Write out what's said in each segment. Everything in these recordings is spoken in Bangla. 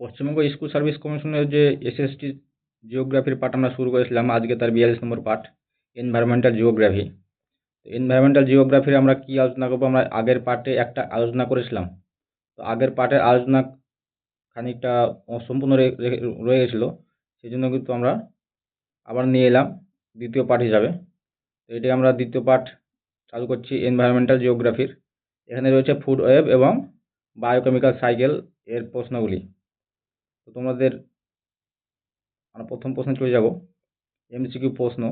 পশ্চিমবঙ্গ স্কুল সার্ভিস কমিশনের যে এসএসটি জিওগ্রাফির পাঠ আমরা শুরু করেছিলাম, আজকে তার বিয়াল্লিশ নম্বর পাঠ এনভায়রনমেন্টাল জিওগ্রাফি তো এনভায়রনমেন্টাল জিওগ্রাফির আমরা কী আলোচনা করব? আমরা আগের পার্টে একটা আলোচনা করেছিলাম। তো আগের পার্টের আলোচনা খানিকটা অসম্পূর্ণ রয়ে গেছিল সেই জন্য কিন্তু আমরা আবার নিয়ে এলাম দ্বিতীয় পাঠ হিসাবে। তো এটি আমরা দ্বিতীয় পাঠ চালু করছি এনভায়রনমেন্টাল জিওগ্রাফির এখানে রয়েছে ফুড ওয়েব এবং বায়োকেমিক্যাল সাইকেল এর প্রশ্নগুলি। তো তোমাদের আমরা প্রথম প্রশ্নে চলে যাব। এমসিকিউ প্রশ্ন।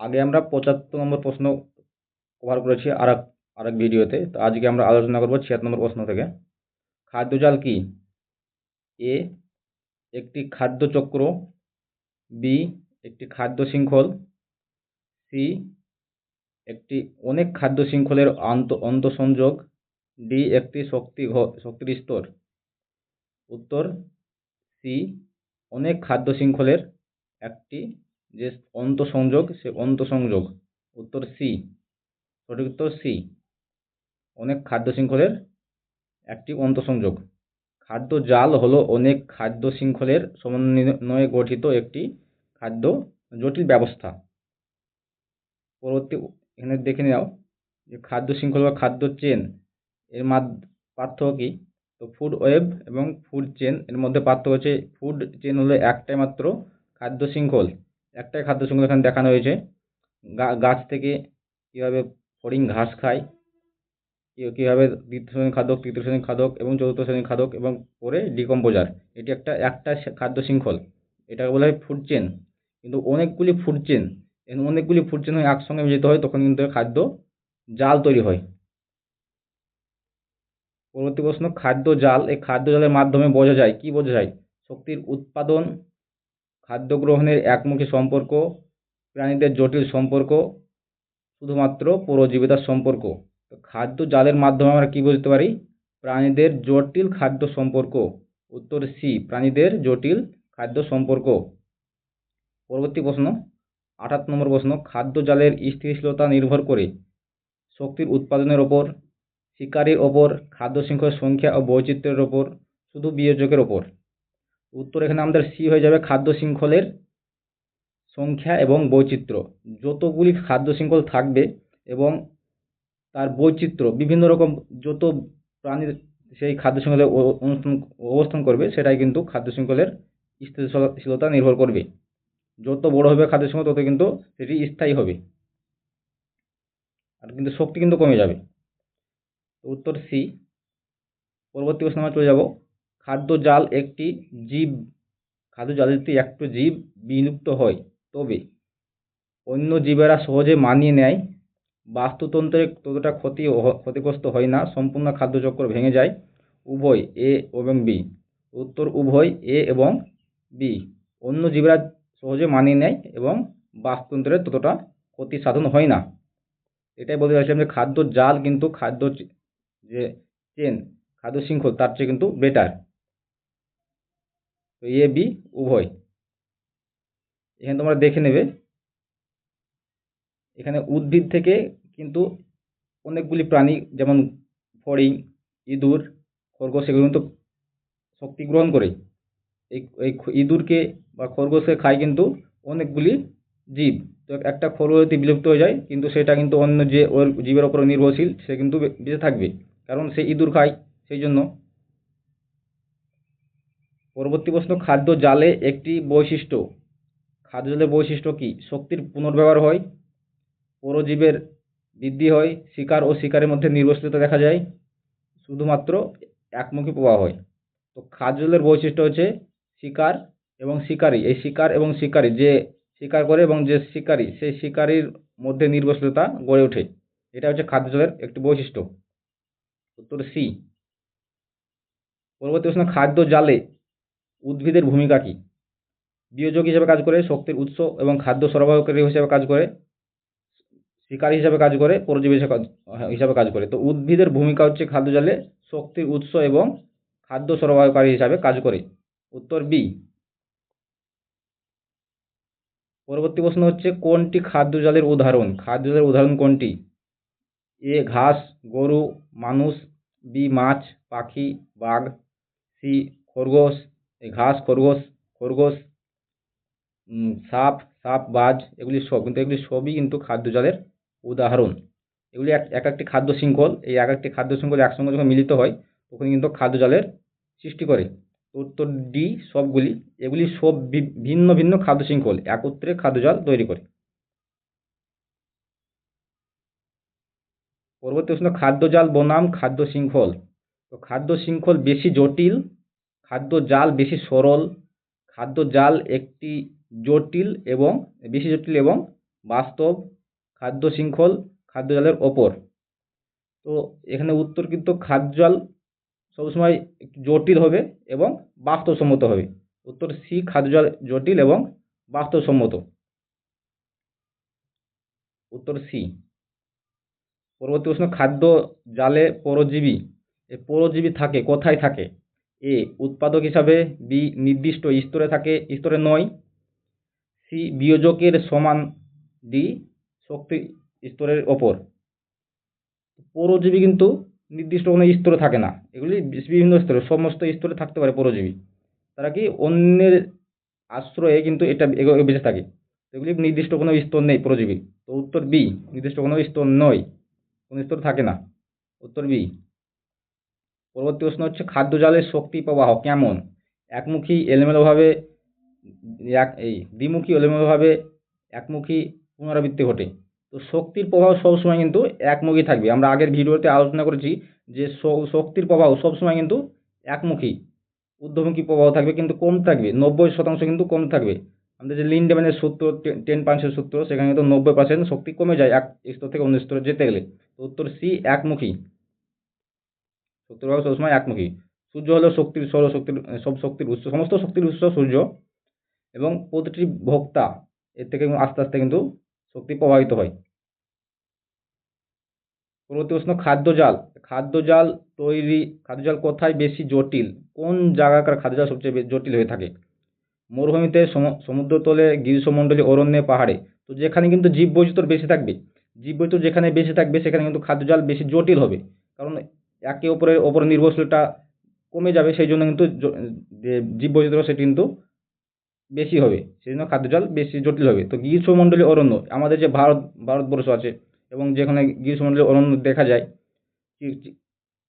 আগে আমরা পঁচাত্তর নম্বর প্রশ্ন কভার করেছি আর এক আর এক ভিডিওতে তো আজকে আমরা আলোচনা করব ছিয়াত্তর নম্বর প্রশ্ন থেকে। খাদ্যজাল কি? এ, একটি খাদ্য চক্র। বি, একটি খাদ্য শৃঙ্খল। সি, একটি অনেক খাদ্য শৃঙ্খলের আন্ত, অন্তঃসংযোগ। ডি, একটি শক্তি শক্তির স্তর উত্তর সি, অনেক খাদ্য শৃঙ্খলের একটি যে অন্তঃসংযোগ, সে অন্তঃসংযোগ। উত্তর সি, সঠিক উত্তর সি, অনেক খাদ্য শৃঙ্খলের একটি অন্তঃসংযোগ। খাদ্য জাল হলো অনেক খাদ্য শৃঙ্খলের সমন্বয়ে গঠিত একটি খাদ্য জটিল ব্যবস্থা। পরবর্তী এখানে দেখে নাও যে খাদ্য শৃঙ্খল বা খাদ্য চেন এর মাদ, পার্থক্য কী? তো ফুড ওয়েব এবং ফুড চেন এর মধ্যে পার্থক্য হচ্ছে ফুড চেন হলো একটাই মাত্র খাদ্য শৃঙ্খল। একটাই খাদ্য শৃঙ্খল এখানে দেখানো হয়েছে। গাছ থেকে কীভাবে ফড়িং ঘাস খায় কীভাবে দ্বিতীয় শ্রেণির খাদক, তৃতীয় শ্রেণির খাদক এবং চতুর্থ শ্রেণির খাদক এবং পরে ডিকম্পোজার। এটি একটা একটা খাদ্য শৃঙ্খল। এটাকে বলা হয় ফুড চেন কিন্তু অনেকগুলি ফুড চেন অনেকগুলি ফুড চেন একসঙ্গে মিলিত হয়, তখন কিন্তু খাদ্য জাল তৈরি হয়। পরবর্তী প্রশ্ন খাদ্য জাল। এই খাদ্য জালের মাধ্যমে বোঝা যায়, কি বোঝা যায়? শক্তির উৎপাদন, খাদ্য গ্রহণের একমুখী সম্পর্ক, প্রাণীদের জটিল সম্পর্ক, শুধুমাত্র পরজীবিতার সম্পর্ক। তো খাদ্য জালের মাধ্যমে আমরা কী বুঝতে পারি? প্রাণীদের জটিল খাদ্য সম্পর্ক। উত্তর সি, প্রাণীদের জটিল খাদ্য সম্পর্ক। পরবর্তী প্রশ্ন আঠাত্তর নম্বর প্রশ্ন, খাদ্য জালের স্থিতিশীলতা নির্ভর করে শক্তির উৎপাদনের ওপর শিকারির ওপর খাদ্য শৃঙ্খলের সংখ্যা ও বৈচিত্র্যের ওপর, শুধু বিয়োজকের ওপর। উত্তর এখানে আমাদের সি হয়ে যাবে খাদ্য শৃঙ্খলের সংখ্যা এবং বৈচিত্র্য। যতগুলি খাদ্য শৃঙ্খল থাকবে এবং তার বৈচিত্র্য, বিভিন্ন রকম যত প্রাণীর সেই খাদ্য শৃঙ্খলে অনুষ্ঠান, অবস্থান করবে, সেটাই কিন্তু খাদ্য শৃঙ্খলের স্থিতিশীলতা নির্ভর করবে। যত বড় হবে খাদ্য শৃঙ্খল তত কিন্তু সেটি স্থায়ী হবে। আর কিন্তু শক্তি কিন্তু কমে যাবে। উত্তর সি। পরবর্তী প্রশ্ন আমরা চলে যাব। খাদ্য জাল একটি জীব, খাদ্য জাল যদি একটু জীব বিলুপ্ত হয়, তবে অন্য জীবেরা সহজে মানিয়ে নেয়। বাস্তুতন্ত্রে ততটা ক্ষতি ক্ষতিগ্রস্ত হয় না, সম্পূর্ণ খাদ্যচক্র ভেঙে যায়। উভয় এ এবং বি। উত্তর উভয় এ এবং বি। অন্য জীবরা সহজে মানিয়ে নেয় এবং বাস্তুতন্ত্রের ততটা ক্ষতি সাধন হয় না। এটাই বলতে চাইছিলাম যে খাদ্য জাল কিন্তু খাদ্য যে চেন খাদ্য শৃঙ্খল, তার চেয়ে কিন্তু বেটার তো এ বি উভয়। এখানে তোমরা দেখে নেবে। এখানে উদ্ভিদ থেকে কিন্তু অনেকগুলি প্রাণী, যেমন ফড়িং, ইঁদুর, খরগোশ, এগুলো কিন্তু শক্তি গ্রহণ করে। এই এই ইঁদুরকে বা খরগোশকে খায় কিন্তু অনেকগুলি জীব। তো একটা খরগোশ যদি বিলুপ্ত হয়ে যায়, কিন্তু সেটা কিন্তু অন্য যে ওর জীবের ওপর নির্ভরশীল, সে কিন্তু বেঁচে থাকবে। কারণ সে ইঁদুর খায়, সেই জন্য। পরবর্তী প্রশ্ন, খাদ্য জালে একটি বৈশিষ্ট্য। খাদ্য জালের বৈশিষ্ট্য কী? শক্তির পুনর্ব্যবহার হয়, পরজীবের বৃদ্ধি হয়, শিকার ও শিকারের মধ্যে নির্ভরশীলতা দেখা যায়, শুধুমাত্র একমুখী প্রবাহ হয়। তো খাদ্য জালের বৈশিষ্ট্য হচ্ছে শিকার এবং শিকারী। এই শিকার এবং শিকারী যে শিকার করে এবং যে শিকারী, সেই শিকারীর মধ্যে নির্ভরশীলতা গড়ে ওঠে। এটা হচ্ছে খাদ্য জলের একটি বৈশিষ্ট্য। উত্তর সি। পরবর্তী প্রশ্ন, খাদ্য জালে উদ্ভিদের ভূমিকা কী? বিয়োজক হিসেবে কাজ করে, শক্তির উৎস এবং খাদ্য সরবরাহকারী হিসেবে কাজ করে, শিকারী হিসাবে কাজ করে, পরজীবী হিসাবে কাজ করে। তো উদ্ভিদের ভূমিকা হচ্ছে খাদ্য জালে শক্তির উৎস এবং খাদ্য সরবরাহকারী হিসাবে কাজ করে। উত্তর বি। পরবর্তী প্রশ্ন হচ্ছে, কোনটি খাদ্য জালের উদাহরণ? খাদ্য জালের উদাহরণ কোনটি? এ, ঘাস, গরু, মানুষ বি মাছ, পাখি, বাঘ, সি খরগোশ ঘাস, খরগোশ খরগোশ সাপ সাপ, বাজ, এগুলি সব, কিন্তু এগুলি সবই কিন্তু খাদ্য জালের উদাহরণ। এগুলি এক এক একটি খাদ্য শৃঙ্খল, এই এক একটি খাদ্য শৃঙ্খল একসঙ্গে যখন মিলিত হয়, তখন কিন্তু খাদ্য জালের সৃষ্টি করে। উত্তর ডি সবগুলি, এগুলি সব ভিন্ন ভিন্ন খাদ্য শৃঙ্খল, একত্রে খাদ্য জাল তৈরি করে। পরবর্তী প্রশ্ন, খাদ্য জাল বনাম, খাদ্য শৃঙ্খল। তো খাদ্য শৃঙ্খল বেশি জটিল, খাদ্য জাল বেশি সরল, খাদ্য জাল একটি জটিল এবং বেশি জটিল এবং বাস্তব খাদ্য শৃঙ্খল খাদ্য জালের ওপর। তো এখানে উত্তর কিন্তু খাদ্য জাল সবসময় জটিল হবে এবং বাস্তবসম্মত হবে। উত্তর সি খাদ্য জাল জটিল এবং বাস্তবসম্মত। উত্তর সি পরবর্তী প্রশ্ন, খাদ্য জালে পরজীবী এই পরজীবী থাকে, কোথায় থাকে? এ, উৎপাদক হিসাবে, বি, নির্দিষ্ট স্তরে থাকে, স্তরে নয়। সি, বিয়োজকের সমান ডি, শক্তি স্তরের ওপর। পরজীবী কিন্তু নির্দিষ্ট কোনো স্তরে থাকে না। এগুলি বিভিন্ন স্তরে, সমস্ত স্তরে থাকতে পারে পরজীবী। তারা কি অন্যের আশ্রয়ে কিন্তু এটা বেঁচে থাকে। এগুলি নির্দিষ্ট কোনো স্তর নেই পরজীবী। তো উত্তর বি, নির্দিষ্ট কোনো স্তর নয়। কোনো স্তর থাকে না। উত্তর বি, পরবর্তী প্রশ্ন হচ্ছে, খাদ্য জালের শক্তি প্রবাহ কেমন? একমুখী, এলোমেলোভাবে, এক, এই দ্বিমুখী, এলোমেলোভাবে একমুখী পুনরাবৃত্তি ঘটে। তো শক্তির প্রবাহ সবসময় কিন্তু একমুখী থাকবে। আমরা আগের ভিডিওতে আলোচনা করেছি যে শক্তির প্রবাহ সবসময় কিন্তু একমুখী, ঊর্ধ্বমুখী প্রবাহ থাকবে, কিন্তু কম থাকবে। নব্বই শতাংশ কিন্তু কম থাকবে। আমাদের যে লিন্ডেম্যানের সূত্র, টেন পার্সেন্ট সূত্র, সেখানে কিন্তু নব্বই পার্সেন্ট শক্তি কমে যায় এক স্তর থেকে অন্য স্তরে যেতে গেলে। উত্তর সি একমুখী। প্রবাহ সবসময় একমুখী। সূর্য হলো শক্তির সৌরশক্তির সব শক্তির উৎস, সমস্ত শক্তির উৎস সূর্য। এবং প্রতিটি ভোক্তা, এর থেকে আস্তে আস্তে কিন্তু শক্তি প্রবাহিত হয়। পরবর্তী প্রশ্ন, খাদ্য জাল। খাদ্য জাল তৈরি, খাদ্য জাল কোথায় বেশি জটিল? কোন জায়গাকার খাদ্য জাল সবচেয়ে জটিল হয়ে থাকে? মরুভূমিতে সম- সমুদ্রতলে, গ্রীষ্মমণ্ডলী, অরণ্যে, পাহাড়ে। তো যেখানে কিন্তু জীববৈচিত্র্য বেশি থাকবে জীববৈচিত্র্য যেখানে বেশি থাকবে, সেখানে কিন্তু খাদ্য জাল বেশি জটিল হবে। কারণ একে অপরের ওপর নির্ভরশীলতা কমে যাবে, সেই জন্য কিন্তু জীববৈচিত্র্য, সেটি কিন্তু বেশি হবে। সেই জন্য খাদ্য জাল বেশি জটিল হবে। তো গ্রীষ্মমণ্ডলী অরণ্য, আমাদের যে ভারত, ভারতবর্ষ আছে এবং যেখানে গ্রীষ্মমণ্ডলী অরণ্য দেখা যায়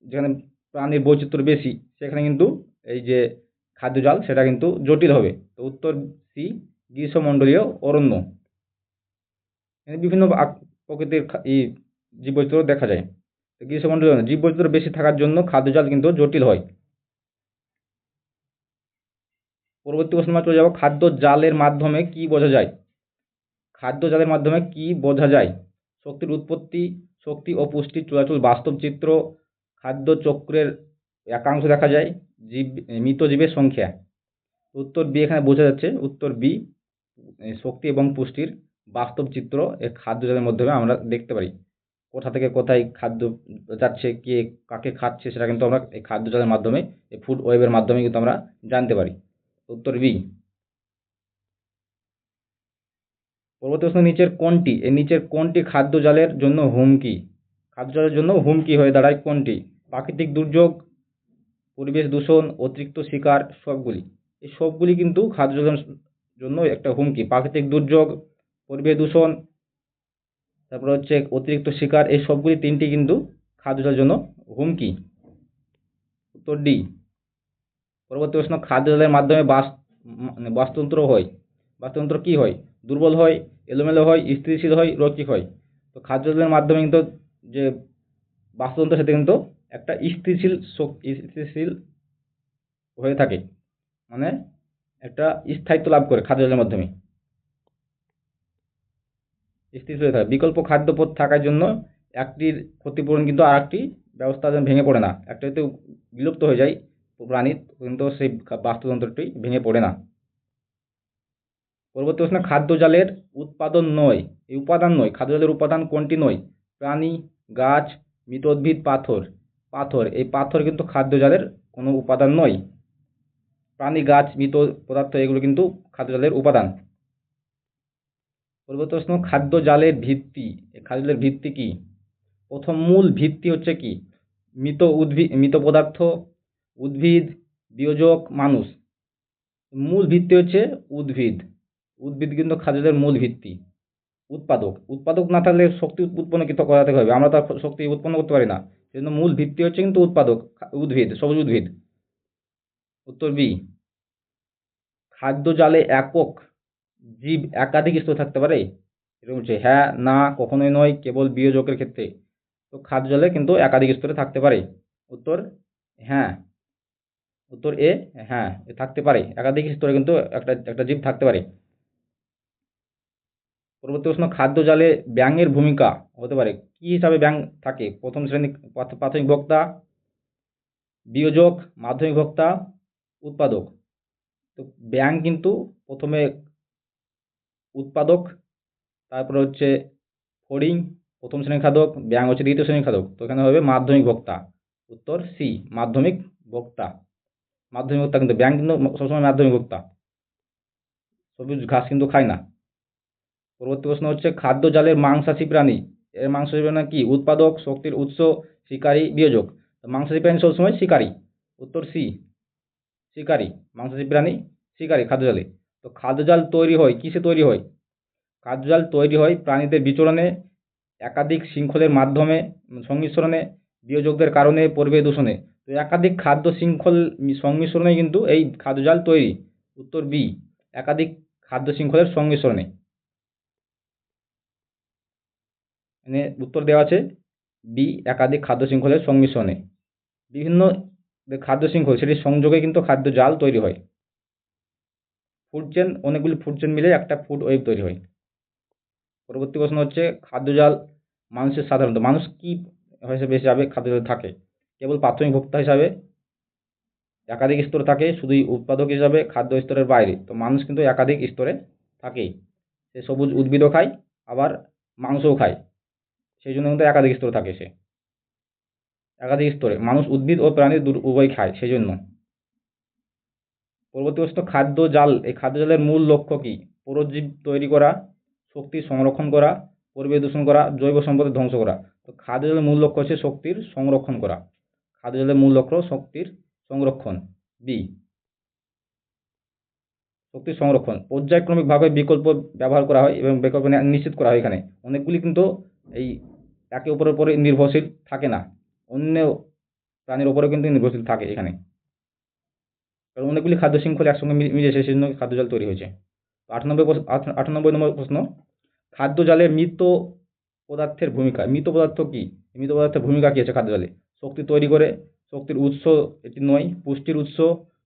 যেখানে প্রাণীর বৈচিত্র্য বেশি, সেখানে কিন্তু এই যে খাদ্য জাল সেটা কিন্তু জটিল হবে। তো উত্তর সি, গ্রীষ্মমণ্ডলীয় অরণ্য। বিভিন্ন প্রকৃতির ই জীববৈচিত্র্য দেখা যায়। গ্রীষ্মমণ্ডলীয় অরণ্য জীববৈচিত্র্য বেশি থাকার জন্য খাদ্যজাল কিন্তু জটিল হয়। পরবর্তী প্রশ্ন চলে যাব খাদ্য জালের মাধ্যমে কি বোঝা যায়? খাদ্য জালের মাধ্যমে কি বোঝা যায়? শক্তির উৎপত্তি, শক্তি ও পুষ্টির চলাচল, বাস্তব চিত্র, খাদ্য চক্রের একাংশ দেখা যায়, জীব, মৃত জীবের সংখ্যা। উত্তর বি এখানে বোঝা যাচ্ছে, উত্তর বি শক্তি এবং পুষ্টির বাস্তব চিত্র এই খাদ্য জালের মাধ্যমে আমরা দেখতে পারি। কোথা থেকে কোথায় খাদ্য যাচ্ছে, কে কাকে খাচ্ছে সেটা কিন্তু আমরা এই খাদ্য জালের মাধ্যমে, এই ফুড ওয়েবের মাধ্যমে কিন্তু আমরা জানতে পারি। উত্তর বি পরবর্তী প্রশ্ন নিচের কোনটি? এই নিচের কোনটি খাদ্য জালের জন্য হুমকি? খাদ্য জালের জন্য হুমকি হয়ে দাঁড়ায় কোনটি? প্রাকৃতিক দুর্যোগ, পরিবেশ দূষণ, অতিরিক্ত শিকার, সবগুলি। এই সবগুলি কিন্তু খাদ্য জন্য একটা হুমকি। প্রাকৃতিক দুর্যোগ পরিবেশ দূষণ, তারপরে হচ্ছে অতিরিক্ত শিকার, এই সবগুলি তিনটি কিন্তু খাদ্য জালের জন্য হুমকি। উত্তর ডি, পরবর্তী প্রশ্ন, খাদ্য জালের মাধ্যমে বাস মানে বাস্তুতন্ত্র হয়। বাস্তুতন্ত্র কি হয়? দুর্বল হয়, এলোমেলো হয়, স্থিতিশীল হয়, রৈখিক হয়। তো খাদ্য জালের মাধ্যমে কিন্তু যে বাস্তুতন্ত্র, সেটা কিন্তু একটা স্থিতিশীল স্থিতিশীল হয়ে থাকে। মানে একটা স্থায়িত্ব লাভ করে খাদ্য জালের মাধ্যমে। স্থিতিশীল হয়ে থাকে। বিকল্প খাদ্যপথ থাকার জন্য একটির ক্ষতিপূরণ কিন্তু আর একটি ব্যবস্থা যেন ভেঙে পড়ে না। একটা যদি বিলুপ্ত হয়ে যায় প্রাণীর, কিন্তু সেই বাস্তুতন্ত্রটি ভেঙে পড়ে না। পরবর্তী প্রশ্ন, খাদ্য জালের উৎপাদন নয়। এই উপাদান নয়। খাদ্য জালের উপাদান কোনটি নয়? প্রাণী, গাছ মৃত উদ্ভিদ পাথর। পাথর, এই পাথর কিন্তু খাদ্য জালের কোনো উপাদান নয়। প্রাণী, গাছ, মৃত পদার্থ, এগুলো কিন্তু খাদ্য জালের উপাদান। পরবর্তী প্রশ্ন খাদ্য জালের ভিত্তি এই খাদ্য জালের ভিত্তি কি? প্রথম মূল ভিত্তি হচ্ছে কি? মৃত উদ্ভিদ, মৃত পদার্থ, উদ্ভিদ বিয়োজক মানুষ। মূল ভিত্তি হচ্ছে উদ্ভিদ। উদ্ভিদ কিন্তু খাদ্যের মূল ভিত্তি। উৎপাদক। উৎপাদক না থাকলে শক্তি উৎপন্ন কিন্তু করাতে হবে আমরা তো আর শক্তি উৎপন্ন করতে পারি না। সেজন্য মূল ভিত্তি হচ্ছে কিন্তু উৎপাদক উদ্ভিদ, সবুজ উদ্ভিদ। উত্তর বি। খাদ্য জালে একক জীব একাধিক স্তর থাকতে পারে। এরকম হচ্ছে হ্যাঁ না, কখনোই নয়, কেবল বিয়োজকের ক্ষেত্রে। তো খাদ্য জলে কিন্তু একাধিক স্তরে থাকতে পারে। উত্তর হ্যাঁ। উত্তর এ হ্যাঁ থাকতে পারে। একাধিক স্তরে কিন্তু একটা একটা জীব থাকতে পারে। পরবর্তী প্রশ্ন, খাদ্য জালে ব্যাঙের ভূমিকা হতে পারে। কি হিসাবে ব্যাঙ থাকে? প্রথম শ্রেণি প্রাথমিক বক্তা বিয়োজক, মাধ্যমিক বক্তা উৎপাদক। তো ব্যাঙ কিন্তু প্রথমে উৎপাদক, তারপরে হচ্ছে ফড়িং, প্রথম শ্রেণির খাদক ব্যাঙ হচ্ছে দ্বিতীয় শ্রেণির খাদক। তো এখানে হবে মাধ্যমিক ভোক্তা। উত্তর সি মাধ্যমিক ভোক্তা। মাধ্যমিক ভোক্তা কিন্তু ব্যাঙ কিন্তু সবসময় মাধ্যমিক ভোক্তা। সবুজ ঘাস কিন্তু খায় না। পরবর্তী প্রশ্ন হচ্ছে, খাদ্য জালের মাংসাশী প্রাণী। এর মাংসাশী প্রাণী কি? উৎপাদক, শক্তির উৎস, শিকারী, বিয়োজক। মাংসাশী প্রাণী সবসময় শিকারী। উত্তর সি শিকারী। মাংসাশী প্রাণী, শিকারী, খাদ্য জালে। তো খাদ্য জাল তৈরি হয়, কিসে তৈরি হয়? খাদ্য জাল তৈরি হয় প্রাণীদের বিচরণে, একাধিক শৃঙ্খলের মাধ্যমে, সংমিশ্রণে, বিয়োজকদের কারণে, পরিবেশ দূষণে। তো একাধিক খাদ্য শৃঙ্খল সংমিশ্রণে কিন্তু এই খাদ্য জাল তৈরি। উত্তর বি, একাধিক খাদ্য শৃঙ্খলের সংমিশ্রণে। এখানে উত্তর দেওয়া আছে, বি, একাধিক খাদ্য শৃঙ্খলের সংমিশ্রণে। বিভিন্ন খাদ্য শৃঙ্খল, সেটির সংযোগে কিন্তু খাদ্য জাল তৈরি হয়। ফুড চেন অনেকগুলি ফুড চেন মিলে একটা ফুড ওয়েব তৈরি হয়। পরবর্তী প্রশ্ন হচ্ছে, খাদ্য জাল মানুষের সাধারণত, মানুষ কি হিসেবে হিসাবে খাদ্য জালে থাকে? কেবল প্রাথমিক ভোক্তা হিসাবে? একাধিক স্তর থাকে শুধুই উৎপাদক হিসাবে, খাদ্য স্তরের বাইরে। তো মানুষ কিন্তু একাধিক স্তরে থাকেই। সে সবুজ উদ্ভিদও খায়, আবার মাংসও খায়। সেই জন্য কিন্তু একাধিক স্তরে থাকে সে। একাধিক স্তরে, মানুষ উদ্ভিদ ও প্রাণী উভয় খায়, সেই জন্য। পরবর্তী প্রশ্ন, খাদ্য জাল, এই খাদ্য জালের মূল লক্ষ্য কি? পরজীব তৈরি করা, শক্তি সংরক্ষণ করা, পরিবেশ দূষণ করা, জৈব সম্পদের ধ্বংস করা। তো খাদ্য জালের মূল লক্ষ্য হচ্ছে শক্তির সংরক্ষণ করা। খাদ্য জালের মূল লক্ষ্য শক্তির সংরক্ষণ। বি শক্তি সংরক্ষণ। পর্যায়ক্রমিকভাবে বিকল্প ব্যবহার করা হয় এবং বিকল্প নিশ্চিত করা হয় এখানে। অনেকগুলি কিন্তু এই একে অপরের উপরে নির্ভরশীল থাকে না। অন্য প্রাণীর উপরেও কিন্তু নির্ভরশীল থাকে এখানে। কারণ অনেকগুলি খাদ্য শৃঙ্খল একসঙ্গে মিলেছে সেই জন্য খাদ্য জাল তৈরি হয়েছে। আট নম্বর আটানব্বই নম্বর প্রশ্ন, খাদ্য জালে মৃত পদার্থের ভূমিকা, মৃত পদার্থ কি? মৃত পদার্থের ভূমিকা কি আছে খাদ্য জালে? শক্তি তৈরি করে, শক্তির উৎস এটি নয়, পুষ্টির উৎস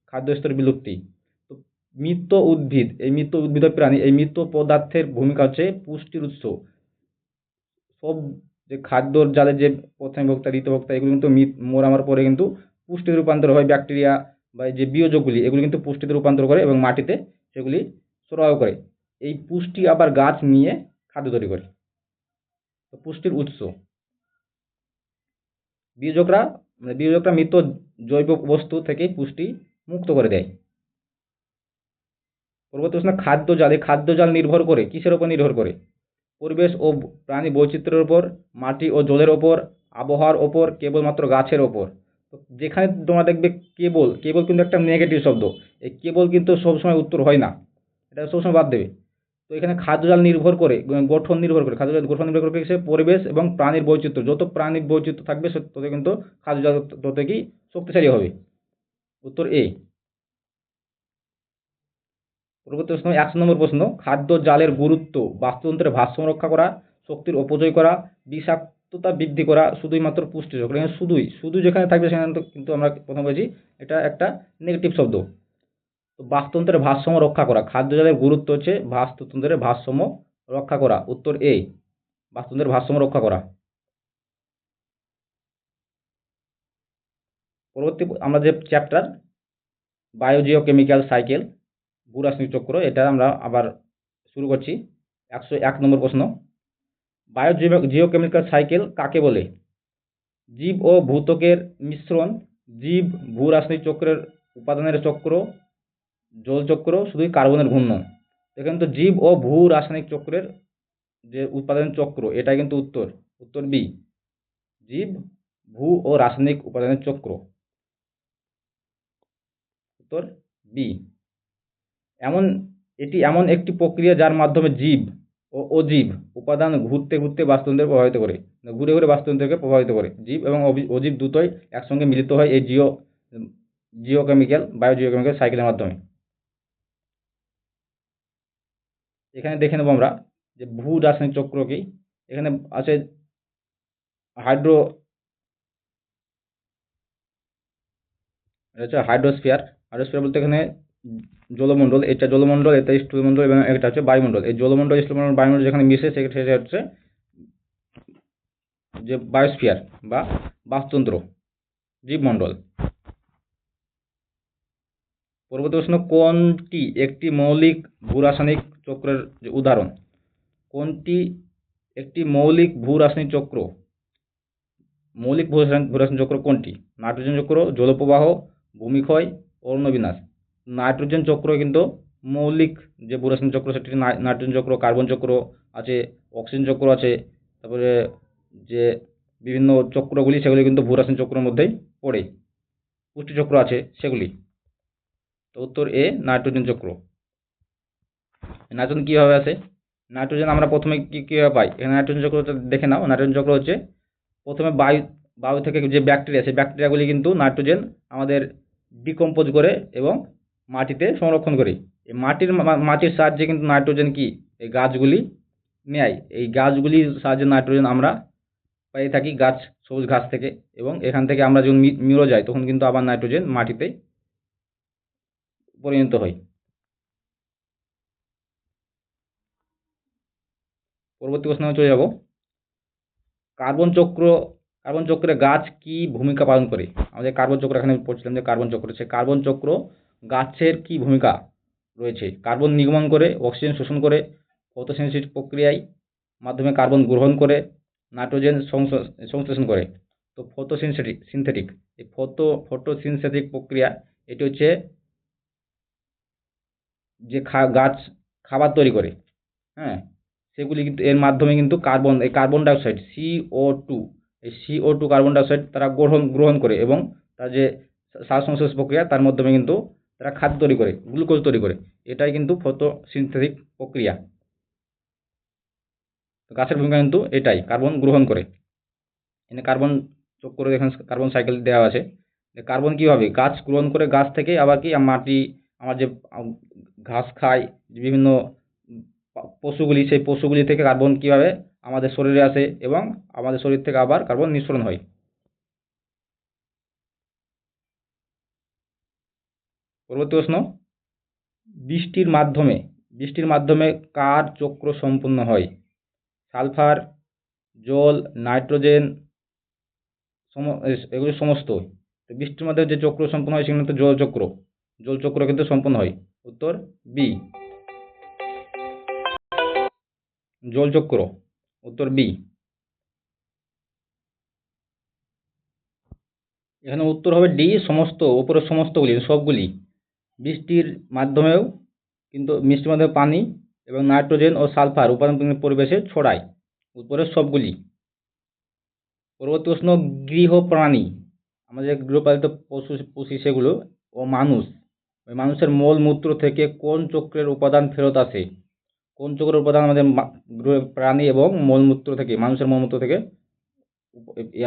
খাদ্য স্তরের বিলুপ্তি। তো মৃত উদ্ভিদ, এই মৃত উদ্ভিদ প্রাণী, এই মৃত পদার্থের ভূমিকা হচ্ছে পুষ্টির উৎস। সব যে খাদ্যর জালে যে প্রথম ভোক্তা, দ্বিতীয় ভোক্তা, এগুলো কিন্তু মৃত- মরার পরে কিন্তু পুষ্টিতে রূপান্তর হয় ব্যাকটেরিয়া বা যে বিয়োজকগুলি, এগুলি কিন্তু পুষ্টিতে রূপান্তর করে এবং মাটিতে সেগুলি সরবরাহ করে। এই পুষ্টি আবার গাছ নিয়ে খাদ্য তৈরি করে। পুষ্টির উৎস। বিয়োজকরা মানে বিয়োজকরা মৃত জৈব বস্তু থেকে পুষ্টি মুক্ত করে দেয়। পরবর্তী প্রশ্ন খাদ্য জাল, এই খাদ্য জাল নির্ভর করে, কিসের উপর নির্ভর করে? পরিবেশ ও প্রাণী বৈচিত্র্যের ওপর মাটি ও জলের ওপর আবহাওয়ার ওপর কেবলমাত্র গাছের ওপর যেখানে তোমরা দেখবে কেবল কেবল কিন্তু একটা নেগেটিভ শব্দ। এই কেবল কিন্তু সবসময় উত্তর হয় না। এটা সবসময় বাদ দেবে। তো এখানে খাদ্যজাল নির্ভর করে গঠন নির্ভর করে। খাদ্যজাল গঠন নির্ভর করে সে পরিবেশ এবং প্রাণীর বৈচিত্র্য। যত প্রাণীর বৈচিত্র্য থাকবে তত কিন্তু খাদ্যজাল তত- কি শক্তিশালী হবে। উত্তর এ পরবর্তী প্রশ্ন, একশো নম্বর প্রশ্ন। খাদ্য জালের গুরুত্ব, বাস্তুতন্ত্রের ভারসাম্য রক্ষা করা, শক্তির অপচয় করা বিষাক্ততা বৃদ্ধি করা শুধুই মাত্র পুষ্টি যোগ এখানে শুধুই, শুধু যেখানে থাকবে সেখানে তো কিন্তু আমরা প্রথম বলেছি, এটা একটা নেগেটিভ শব্দ। তো বাস্তুতন্ত্রের ভারসাম্য রক্ষা করা, খাদ্য জালের গুরুত্ব হচ্ছে বাস্তুতন্ত্রের ভারসাম্য রক্ষা করা, উত্তর এ বাস্তুতন্ত্রের ভারসাম্য রক্ষা করা। পরবর্তী আমরা যে চ্যাপ্টার বায়োজিও কেমিক্যাল সাইকেল ভূরাসায়নিক চক্র এটা আমরা আবার শুরু করছি, একশো এক নম্বর প্রশ্ন। বায়োজিও জিওকেমিক্যাল সাইকেল কাকে বলে? জীব ও ভূতকের মিশ্রণ, জীব ভূরাসায়নিক চক্রের উপাদানের চক্র, জল চক্র, শুধুই কার্বনের ঘূর্ণন। এখানে তো, জীব ও ভূ রাসায়নিক চক্রের যে উৎপাদন চক্র এটাই কিন্তু উত্তর। উত্তর বি, জীব, ভূ ও রাসায়নিক উপাদানের চক্র। উত্তর বি, এমন, এটি এমন একটি প্রক্রিয়া যার মাধ্যমে জীব ও অজীব উপাদান ঘুরতে ঘুরতে বাস্তুতন্ত্রকে প্রভাবিত করে, ঘুরে ঘুরে বাস্তুতন্ত্রকে প্রভাবিত করে। জীব এবং অজীব দুটোই একসঙ্গে মিলিত হয় এই জিও, জিওকেমিক্যাল, বায়োজিওকেমিক্যাল সাইকেলের মাধ্যমে। এখানে দেখে নেব আমরা যে ভূ রাসায়নিক চক্র কি। এখানে আছে হাইড্রো হচ্ছে হাইড্রোস্ফিয়ার। হাইড্রোস্ফিয়ার বলতে এখানে জলমণ্ডল, এটা জলমণ্ডল, এটা স্থূলমণ্ডল এবং এটা হচ্ছে বায়ুমণ্ডল। এই জলমণ্ডল, স্থূলমণ্ডল, বায়ুমণ্ডল যেখানে মিশে সেটা হচ্ছে যে বায়োস্ফিয়ার বা বাস্তুতন্ত্র, জীবমণ্ডল। পরবর্তী প্রশ্ন, কোনটি একটি মৌলিক ভূরাসায়নিক চক্রের যে উদাহরণ? কোনটি একটি মৌলিক ভূরাসায়নিক চক্র? মৌলিক ভূরাসায়নিক চক্র কোনটি? নাইট্রোজেন চক্র, জলপ্রবাহ, ভূমিক্ষয় অরণ্যবিনাশ নাইট্রোজেন চক্র কিন্তু মৌলিক যে ভূরাসায়নিক চক্র, সেটি নাই- নাইট্রোজেন চক্র, কার্বন চক্র আছে, অক্সিজেন চক্র আছে, তারপরে যে বিভিন্ন চক্রগুলি, সেগুলি কিন্তু ভূরাসায়নিক চক্রের মধ্যেই পড়ে। পুষ্টি চক্র আছে সেগুলি। তো উত্তর এ, নাইট্রোজেন চক্র। নাইট্রোজেন কীভাবে আসে? নাইট্রোজেন আমরা প্রথমে কী, কীভাবে পাই? এখানে নাইট্রোজেন চক্রটা দেখে নাও। নাইট্রোজেন চক্র হচ্ছে প্রথমে বায়ু বায়ু থেকে যে ব্যাকটেরিয়া, সেই ব্যাকটেরিয়াগুলি কিন্তু নাইট্রোজেন আমাদের ডিকম্পোজ করে এবং মাটিতে সংরক্ষণ করি। এই মাটির মাটির সাহায্যে কিন্তু নাইট্রোজেন কি? এই গাছগুলি নেয়। এই গাছগুলির সাহায্যে নাইট্রোজেন আমরা পেয়ে থাকি গাছ, সবুজ ঘাস থেকে এবং এখান থেকে আমরা যখন মি- মিরো যাই তখন কিন্তু আবার নাইট্রোজেন মাটিতে পরিণত হয়। পরবর্তী প্রশ্নে চলে যাব। কার্বন চক্র, কার্বন চক্রে গাছ কি ভূমিকা পালন করে? আমাদের কার্বন চক্র এখানে পড়ছিলাম যে কার্বন চক্র। সে কার্বন চক্র গাছের কি ভূমিকা রয়েছে? কার্বন নির্গমন করে, অক্সিজেন শোষণ করে, ফটোসিনথেসিস প্রক্রিয়ায় মাধ্যমে কার্বন গ্রহণ করে, নাইট্রোজেন সংশ্লেষ- সংশ্লেষণ করে। তো ফটোসিনথেটিক সিনথেটিক, এই ফটো, ফটোসিনথেটিক প্রক্রিয়া, এটি হচ্ছে যে গাছ খাবার তৈরি করে হ্যাঁ? সেগুলি কিন্তু, এর মাধ্যমে কিন্তু কার্বন, এই কার্বন ডাইঅক্সাইড সিও টু, এই সিও টু কার্বন ডাইঅক্সাইড তারা গ্রহণ গ্রহণ করে এবং তার যে শ্বাস সংশ্লেষ প্রক্রিয়া, তার মাধ্যমে কিন্তু তারা খাদ্য তৈরি করে, গ্লুকোজ তৈরি করে। এটাই কিন্তু ফটোসিনথেটিক প্রক্রিয়া। গাছের ভূমিকা কিন্তু এটাই, কার্বন গ্রহণ করে। এখানে কার্বন চোখ করে এখানে কার্বন সাইকেল দেওয়া আছে। কার্বন কীভাবে? গাছ গ্রহণ করে গাছ থেকে আবার কি, মাটি, আমার যে ঘাস খায়, বিভিন্ন পশুগুলি, সেই পশুগুলি থেকে কার্বন কীভাবে আমাদের শরীরে আসে এবং আমাদের শরীর থেকে আবার কার্বন নিঃসরণ হয়। পরবর্তী প্রশ্ন, বৃষ্টির মাধ্যমে বৃষ্টির মাধ্যমে কার চক্র সম্পূর্ণ হয়? সালফার, জল, নাইট্রোজেন, সম, এগুলি সমস্ত। তো বৃষ্টির মধ্যে যে চক্র সম্পন্ন হয় সেখানে তো জল চক্র। জল চক্র কিন্তু সম্পন্ন হয়। উত্তর বি। জল চক্র। উত্তর বি। এখানে উত্তর হবে ডি, সমস্ত, উপরের সমস্তগুলি, সবগুলি। বৃষ্টির মাধ্যমেও কিন্তু বৃষ্টির মাধ্যমে পানি এবং নাইট্রোজেন ও সালফার উপাদান পরিবেশে ছড়ায় উপরের সবগুলি। পরবর্তী প্রশ্ন গৃহপ্রাণী আমাদের গৃহপালিত পশু পুষি সেগুলো ও মানুষ। ওই মানুষের মলমূত্র থেকে কোন চক্রের উপাদান ফেরত আসে? কোন চক্রের উপাদান আমাদের গৃহ প্রাণী এবং মলমূত্র থেকে, মানুষের মলমূত্র থেকে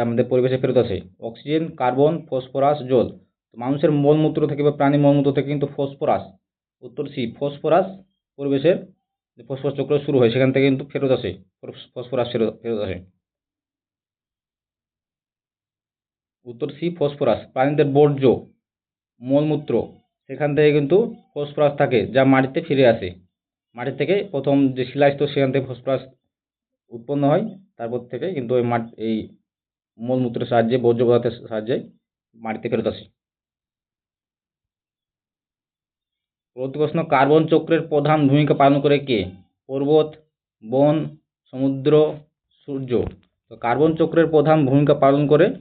আমাদের পরিবেশে ফেরত আসে? অক্সিজেন, কার্বন, ফসফরাস, জল। তো মানুষের মলমূত্র থেকে বা প্রাণী মলমূত্র থেকে কিন্তু ফসফরাস, উত্তর সি, ফসফরাস পরিবেশের যে ফসফরাস চক্র শুরু হয়, সেখান থেকে কিন্তু ফেরত আসে, ফসফরাস ফেরত ফেরত আসে। উত্তর সি, ফসফরাস, প্রাণীদের বর্জ্য মলমূত্র সেখান থেকে কিন্তু ফসফরাস থাকে, যা মাটিতে ফিরে আসে। মাটি থেকে প্রথম যে শিলাস্তর সেখান থেকে ফসফরাস উৎপন্ন হয়, তারপর থেকে কিন্তু ওই মাট, এই মলমূত্রের সাহায্যে, বর্জ্য পদার্থের সাহায্যে মাটিতে ফেরত আসে। পরবর্তী প্রশ্ন কার্বন চক্রের প্রধান ভূমিকা পালন করে কে? পর্বত, বন, সমুদ্র, সূর্য। তো কার্বন চক্রের প্রধান ভূমিকা পালন করে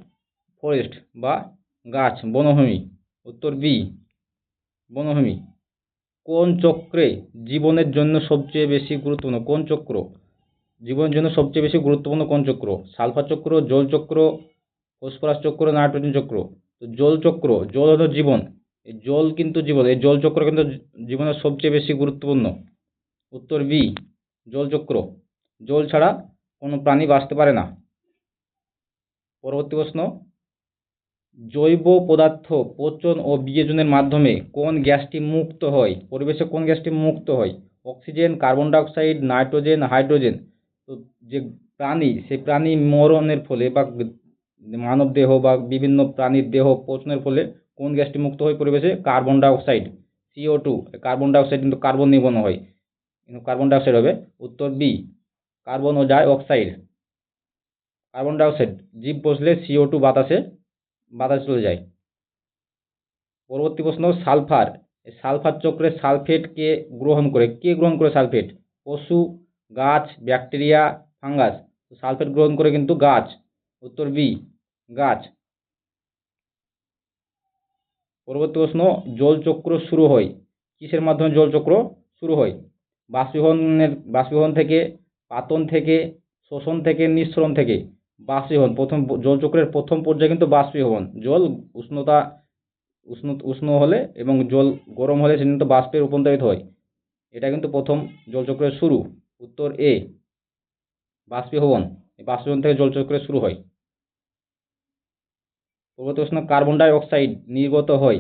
ফরেস্ট বা গাছ, বনভূমি। উত্তর বি বনভূমি। কোন চক্রে জীবনের জন্য সবচেয়ে বেশি গুরুত্বপূর্ণ? কোন চক্র? জীবনের জন্য সবচেয়ে বেশি গুরুত্বপূর্ণ কোন চক্র? সালফার চক্র, জল চক্র, ফসফরাস চক্র, নাইট্রোজেন চক্র। তো জল চক্র, জল হলো জীবন। এই জল কিন্তু জীবন, এই জল চক্র কিন্তু জীবনের সবচেয়ে বেশি গুরুত্বপূর্ণ। উত্তর বি, জল চক্র। জল ছাড়া কোনো প্রাণী বাঁচতে পারে না। পরবর্তী প্রশ্ন, জৈব পদার্থ পচন ও বিয়োজনের মাধ্যমে কোন গ্যাসটি মুক্ত হয়? পরিবেশে কোন গ্যাসটি মুক্ত হয়? Oxygen, carbon dioxide, nitrogen, hydrogen. তো যে প্রাণী সেই প্রাণী মরণের ফলে বা মানব দেহ বা বিভিন্ন প্রাণীর দেহ পচনের ফলে কোন গ্যাসটি মুক্ত হয় পরিবেশে? Carbon dioxide CO two carbon dioxide কিন্তু কার্বন নির্গমন হয়। কিন্তু কার্বন ডাইঅক্সাইড হবে উত্তর বি কার্বন ও ডাই অক্সাইড কার্বন ডাইঅক্সাইড জীব বসলে সিও টু বাতাসে বাতাসে চলে যায়। পরবর্তী প্রশ্ন, সালফার। সালফার চক্রে সালফেট কে গ্রহণ করে? কে গ্রহণ করে সালফেট? পশু, গাছ, ব্যাকটেরিয়া, ফাঙ্গাস। সালফেট গ্রহণ করে কিন্তু গাছ। উত্তর বি গাছ। পরবর্তী প্রশ্ন, জলচক্র শুরু হয়। কিসের মাধ্যমে জলচক্র শুরু হয়? বাষ্পীভবনের, বাষ্পীভবন থেকে, পাতন থেকে, শোষণ থেকে, নিঃসরণ থেকে। বাষ্পীভবন, প্রথম জলচক্রের প্রথম পর্যায়ে কিন্তু বাষ্পীভবন। জল উষ্ণতা, উষ্ণ উষ্ণ হলে এবং জল গরম হলে সে কিন্তু বাষ্পে রূপান্তরিত হয়। এটা কিন্তু প্রথম জলচক্রের শুরু। উত্তর এ, বাষ্পীভবন। বাষ্পীভবন থেকে জলচক্রের শুরু হয়। পরবর্তী প্রশ্ন কার্বন ডাই অক্সাইড নির্গত হয়।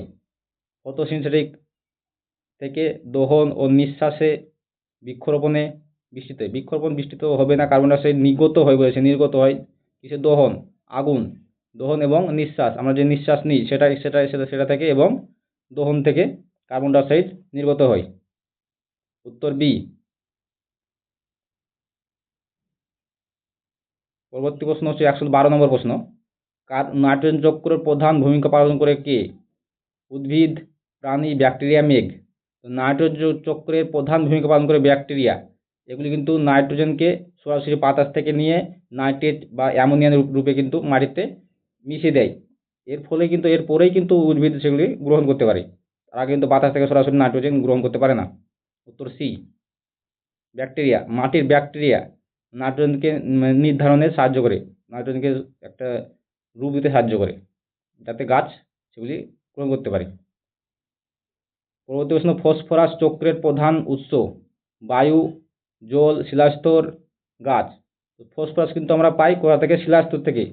ফটোসিনথেটিক থেকে দহন ও নিঃশ্বাসে বৃক্ষরোপণে বৃষ্টিতে বৃক্ষরোপণ বৃষ্টিতে হবে না, কার্বন ডাইঅক্সাইড নির্গত হয় বলেছে নির্গত হয়। কিসে দহন, আগুন, দহন এবং নিঃশ্বাস। আমরা যে নিঃশ্বাস নিই, সেটা সেটা সেটা সেটা থেকে এবং দহন থেকে কার্বন ডাইঅক্সাইড নির্গত হয়। উত্তর বি। পরবর্তী প্রশ্ন হচ্ছে একশো বারো নম্বর প্রশ্ন। নাইট্রোজেন চক্রের প্রধান ভূমিকা পালন করে কে? উদ্ভিদ, প্রাণী, ব্যাকটেরিয়া, মেঘ। তো নাইট্রোজেন চক্রের প্রধান ভূমিকা পালন করে ব্যাকটেরিয়া। এগুলি কিন্তু নাইট্রোজেনকে সরাসরি বাতাস থেকে নিয়ে নাইট্রেট বা অ্যামোনিয়াম রূপে কিন্তু মাটিতে মিশিয়ে দেয়। এর ফলে কিন্তু, এর পরেই কিন্তু উদ্ভিদ সেগুলি গ্রহণ করতে পারে। তারা কিন্তু বাতাস থেকে সরাসরি নাইট্রোজেন গ্রহণ করতে পারে না। উত্তর সি, ব্যাকটেরিয়া, মাটির ব্যাকটেরিয়া। নাইট্রোজেনকে নির্ধারণে সাহায্য করে। নাইট্রোজেনকে একটা রূপ দিতে সাহায্য করে। যাতে গাছ সেগুলি গ্রহণ করতে পারে। পরবর্তী প্রশ্ন, ফসফরাস চক্রের প্রধান উৎস বায়ু, জল, শিলাস্তর, গাছ। ফসফরাস কিন্তু আমরা পাই কোথা থেকে? শিলাস্তর থেকে,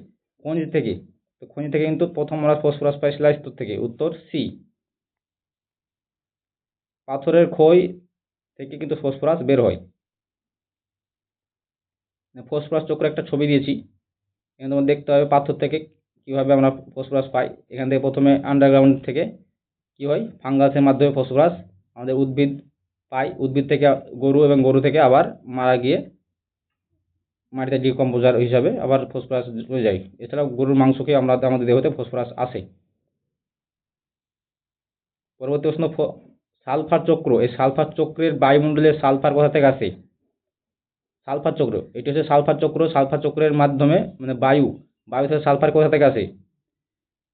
খনিজ থেকে। তো খনিজ থেকে কিন্তু প্রথম আমরা ফসফরাস পাই শিলাস্তর থেকে, উত্তর সি পাথরের ক্ষয় থেকে কিন্তু ফসফরাস বের হয়। ফসফরাস চক্র একটা ছবি দিয়েছি। এখানে তোমার দেখতে হবে পাথর থেকে কীভাবে আমরা ফসফরাস পাই। এখান থেকে প্রথমে আন্ডারগ্রাউন্ড থেকে কী হয়? ফাঙ্গাসের মাধ্যমে ফসফরাস আমাদের উদ্ভিদ পাই। উদ্ভিদ থেকে গরু এবং গরু থেকে আবার মারা গিয়ে মাটিতে ডিকম্পোজার হিসাবে আবার ফসফরাস হয়ে যায়। এছাড়াও গরুর মাংস খেয়ে আমরা আমাদের দেহতে ফসফরাস আসে। পরবর্তী প্রশ্ন সালফার চক্র। এই সালফার চক্রের বায়ুমণ্ডলে সালফার কোথা থেকে আসে? সালফার চক্র, এটি হচ্ছে সালফার চক্র, সালফার চক্রের মাধ্যমে মানে বায়ু বায়ু থেকে সালফার কোথা থেকে আসে?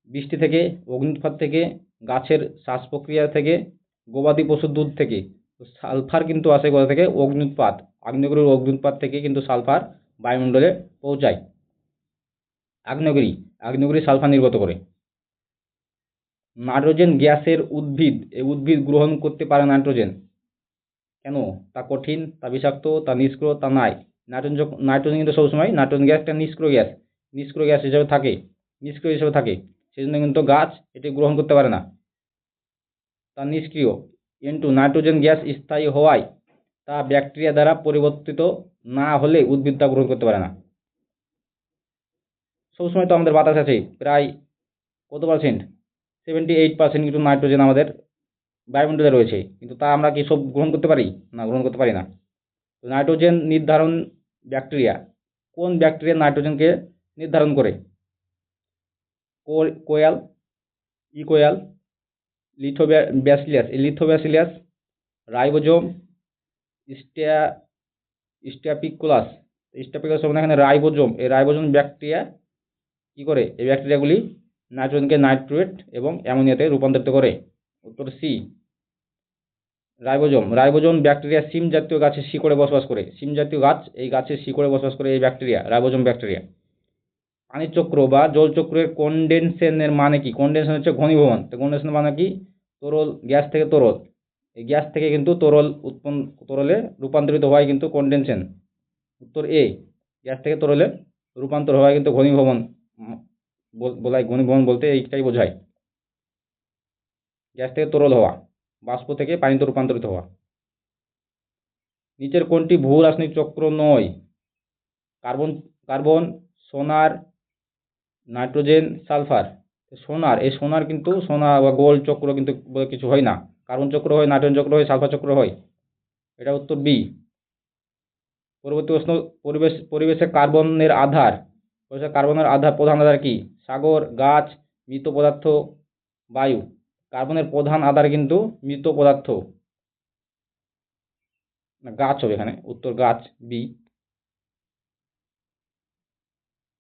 বৃষ্টি থেকে, অগ্নুৎপাত থেকে, গাছের শ্বাস প্রক্রিয়া থেকে, গবাদি পশুর দুধ থেকে। সালফার কিন্তু আসে কোথা থেকে? অগ্নুৎপাত, আগ্নেয়গিরির অগ্নুৎপাত থেকে কিন্তু সালফার বায়ুমণ্ডলে পৌঁছায়। আগ্নেয়গিরি আগ্নেয়গিরি সালফার নির্গত করে। নাইট্রোজেন গ্যাসের উদ্ভিদ, এই উদ্ভিদ গ্রহণ করতে পারে নাইট্রোজেন। কেন? তা কঠিন, তা বিষাক্ত, তা নিষ্ক্রিয়, তা নাই। নাইট্রোজেন যখন নাইট্রোজেন কিন্তু সবসময় নাইট্রোজেন গ্যাসটা নিষ্ক্রিয় গ্যাস। নিষ্ক্রিয় গ্যাস হিসেবে থাকে। নিষ্ক্রিয় হিসেবে থাকে। সেই জন্য কিন্তু গাছ এটি গ্রহণ করতে পারে না। তা নিষ্ক্রিয়। কিন্তু নাইট্রোজেন গ্যাস স্থায়ী হওয়ায় তা ব্যাকটেরিয়া দ্বারা পরিবর্তিত না হলে উদ্ভিদ তা গ্রহণ করতে পারে না। সবসময় তো আমাদের বাতাস আছে। প্রায় কত পার্সেন্ট সেভেন্টি এইট পার্সেন্ট কিন্তু নাইট্রোজেন আমাদের বায়ুমণ্ডলে রয়েছে। কিন্তু তা আমরা কি সব গ্রহণ করতে পারি? না, গ্রহণ করতে পারি না। তো নাইট্রোজেন নির্ধারণ ব্যাকটেরিয়া, কোন ব্যাকটেরিয়া নাইট্রোজেনকে নির্ধারণ করে? কোয়াল, ইকোয়াল লিথোব্যাসিলিয়াস এই লিথোব্যাসিলিয়াস, রাইবোজোম, স্ট্যা, স্ট্যাপিকুলাস। স্ট্যাপিকুলাস মানে এখানে রাইবোজোম। এই রাইবোজোম ব্যাকটেরিয়া কী করে? এই ব্যাকটেরিয়াগুলি নাইট্রোজেনকে নাইট্রেট এবং অ্যামোনিয়াতে রূপান্তরিত করে। উত্তর সি, রাইবোজোম। রাইবোজোম ব্যাকটেরিয়া সিম জাতীয় গাছের শিকড়ে বসবাস করে। সিম জাতীয় গাছ, এই গাছের শিকড়ে বসবাস করে এই ব্যাকটেরিয়া, রাইবোজোম ব্যাকটেরিয়া। পানির চক্র বা জলচক্রের কন্ডেনসেনের মানে কি? কন্ডেনসেন হচ্ছে ঘনীভবন। তো মানে কি? তরল, গ্যাস থেকে তরল। এই গ্যাস থেকে কিন্তু তরল উৎপন্ন, তরলে রূপান্তরিত হয় কিন্তু কন্ডেনসেশন উত্তর এ, গ্যাস থেকে তরলে রূপান্তর হয় কিন্তু ঘনীভবন বলাই, ঘনীভবন বলতে এইটাই বোঝায়। গ্যাস থেকে তরল হওয়া, বাষ্প থেকে পানিতে রূপান্তরিত হওয়া। নিচের কোনটি ভূ রাসায়নিক চক্র নয়। কার্বন কার্বন, সোনার, নাইট্রোজেন, সালফার। সোনার, এই সোনার কিন্তু সোনা বা গোল চক্র কিন্তু কিছু হয় না। কার্বন চক্র হয়, নাইট্রোজেন চক্র হয়, সালফার চক্র হয়। এটা উত্তর বি। পরবর্তী প্রশ্ন, পরিবেশ, পরিবেশে কার্বনের আধার। পরিবেশে কার্বনের আধার প্রধান আধার কি? সাগর, গাছ, মৃত পদার্থ, বায়ু। কার্বনের প্রধান আধার কিন্তু মৃত পদার্থ। না, গাছ হবে এখানে, উত্তর গাছ বি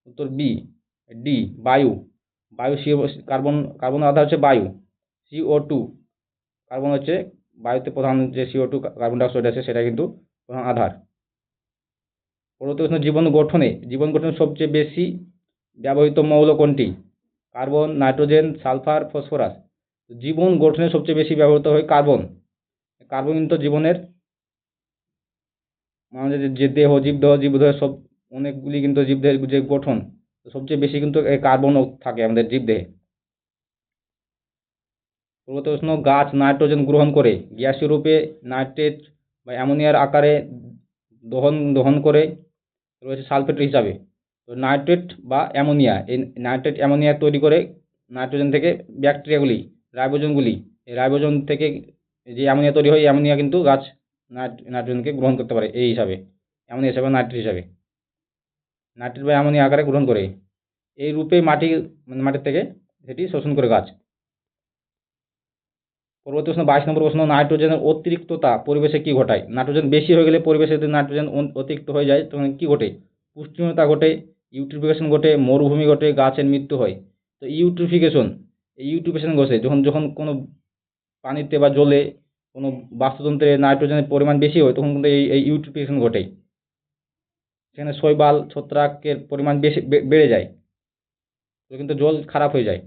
উত্তর বি ডি বায়ু। বায়ু সি কার্বন, কার্বনের আধার হচ্ছে বায়ু সিও টু কার্বন হচ্ছে বায়ুতে প্রধান যে সিও টু কার্বন ডাইঅক্সাইড আছে, সেটা কিন্তু প্রধান আধার। পরবর্তী প্রশ্ন জীবন গঠনে জীবন গঠনে সবচেয়ে বেশি ব্যবহৃত মৌল কোনটি? Carbon, nitrogen, sulphur, phosphorus. জীবন গঠনে সবচেয়ে বেশি ব্যবহৃত হয় কার্বন। কার্বন কিন্তু জীবনের আমাদের যে- দেহ জীবদেহ জীবদেহ সব অনেকগুলি কিন্তু জীবদেহের যে গঠন, সবচেয়ে বেশি কিন্তু এই কার্বন থাকে আমাদের জীবদেহে পরবর্তী প্রশ্ন গাছ নাইট্রোজেন গ্রহণ করে, গ্যাসীয় রূপে নাইট্রেট বা অ্যামোনিয়ার আকারে দহন দহন করে রয়েছে সালফেট হিসাবে। তো নাইট্রেট বা অ্যামোনিয়া, এই নাইট্রেট অ্যামোনিয়া তৈরি করে নাইট্রোজেন থেকে ব্যাকটেরিয়াগুলি রাইবোজোমগুলি। এই রাইবোজোম থেকে যে অ্যামোনিয়া তৈরি হয় অ্যামোনিয়া কিন্তু গাছ নাইট, নাইট্রোজেনকে গ্রহণ করতে পারে এই হিসাবে। অ্যামোনিয়া হিসাবে নাইট্রেট হিসাবে। নাইট্রেট বা অ্যামোনিয়া আকারে গ্রহণ করে। এই রূপে মাটি মানে মাটির থেকে সেটি শোষণ করে গাছ। পরবর্তী প্রশ্ন, বাইশ নম্বর প্রশ্ন, নাইট্রোজেনের অতিরিক্ততা পরিবেশে কি ঘটায়? নাইট্রোজেন বেশি হয়ে গেলে পরিবেশে যদি নাইট্রোজেন অতিরিক্ত হয়ে যায়, তখন কি ঘটে? পুষ্টিহীনতা ঘটে, ইউট্রিফিকেশন ঘটে, মরুভূমি ঘটে, গাছের মৃত্যু হয়। তো ইউট্রিফিকেশন এই ইউট্রিফিকেশন ঘটে যখন যখন কোনো পানিতে বা জলে কোনো বাস্তুতন্ত্রে নাইট্রোজেনের পরিমাণ বেশি হয়, তখন কিন্তু এই এই ইউট্রিফিকেশন ঘটে সেখানে শৈবাল ছত্রাকের পরিমাণ বেশি বেড়ে যায়। তো কিন্তু জল খারাপ হয়ে যায়।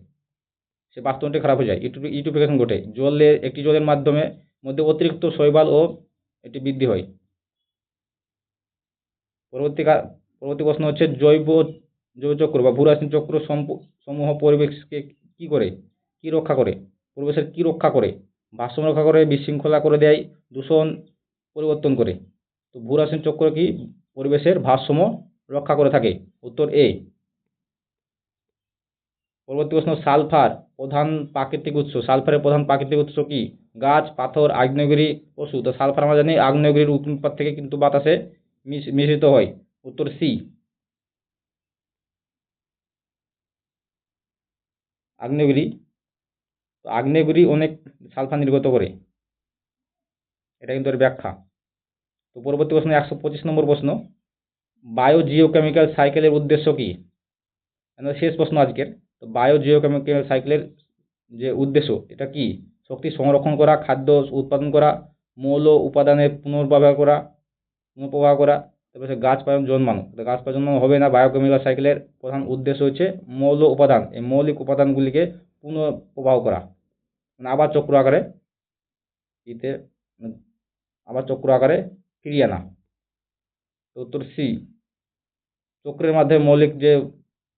সে বাস্তুতন্ত্রটি খারাপ হয়ে যায়। ইউট্রি ইউট্রিফিকেশন ঘটে। জলে, একটি জলের মাধ্যমে, মধ্যে অতিরিক্ত শৈবাল ও এটি বৃদ্ধি হয়। পরবর্তী পরবর্তী প্রশ্ন হচ্ছে, জৈব জৈব চক্র বা ভূরাসায়নিক চক্র সমূহ পরিবেশকে কি করে? কি রক্ষা করে? পরিবেশের কি রক্ষা করে? ভারসাম্য রক্ষা করে, বিশৃঙ্খলা করে দেয়, দূষণ পরিবর্তন করে। তো ভূরাসায়নিক চক্র কি? পরিবেশের ভারসাম্য রক্ষা করে থাকে। উত্তর এ। পরবর্তী প্রশ্ন, সালফার প্রধান প্রাকৃতিক উৎস। সালফারের প্রধান প্রাকৃতিক উৎস কি? গাছ, পাথর, আগ্নেয়গিরি, পশু। তো সালফার আমরা জানি, আগ্নেয়গিরির উৎপাত থেকে কিন্তু বাতাসে মিশ- মিশ্রিত হয়। উত্তর সি। আগ্নেয়গিরি। তো আগ্নেয়গিরি অনেক সালফার নির্গত করে। এটা কিন্তু এর ব্যাখ্যা। তো পরবর্তী প্রশ্ন, একশো পঁচিশ নম্বর প্রশ্ন বায়ো জিওকেমিক্যাল সাইকেলের উদ্দেশ্য কী? শেষ প্রশ্ন আজকের। তো বায়ো জিওকেমিক্যাল সাইকেলের যে উদ্দেশ্য, এটা কি? শক্তি সংরক্ষণ করা, খাদ্য উৎপাদন করা, মৌল উপাদানের পুনর্ব্যবহার করা, পুনঃপ্রবাহ করা তারপরে হচ্ছে গাছ পালন জন্মানো। তো গাছ পালন জন্মানো হবে না বায়োকেমিক্যাল সাইকেলের প্রধান উদ্দেশ্য হচ্ছে মৌল উপাদান। এই মৌলিক উপাদানগুলিকে পুনঃপ্রবাহ করা। মানে আবার চক্র আকারে ইতে মানে আবার চক্র আকারে ফিরিয়ে আনা। উত্তর সি, চক্রের মাধ্যমে মৌলিক যে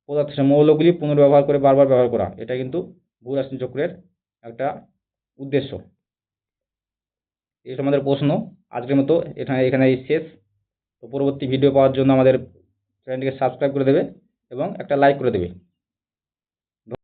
পদার্থ সে মৌলগুলি পুনর্ব্যবহার করে বারবার ব্যবহার করা। এটা কিন্তু ভূরাসায়নিক চক্রের একটা উদ্দেশ্য। হচ্ছে আমাদের প্রশ্ন। আজকের মতো এখানে এখানে শেষ। তো পরবর্তী ভিডিও পাওয়ার জন্য আমাদের চ্যানেলটিকে সাবস্ক্রাইব করে দেবে এবং একটা লাইক করে দেবে।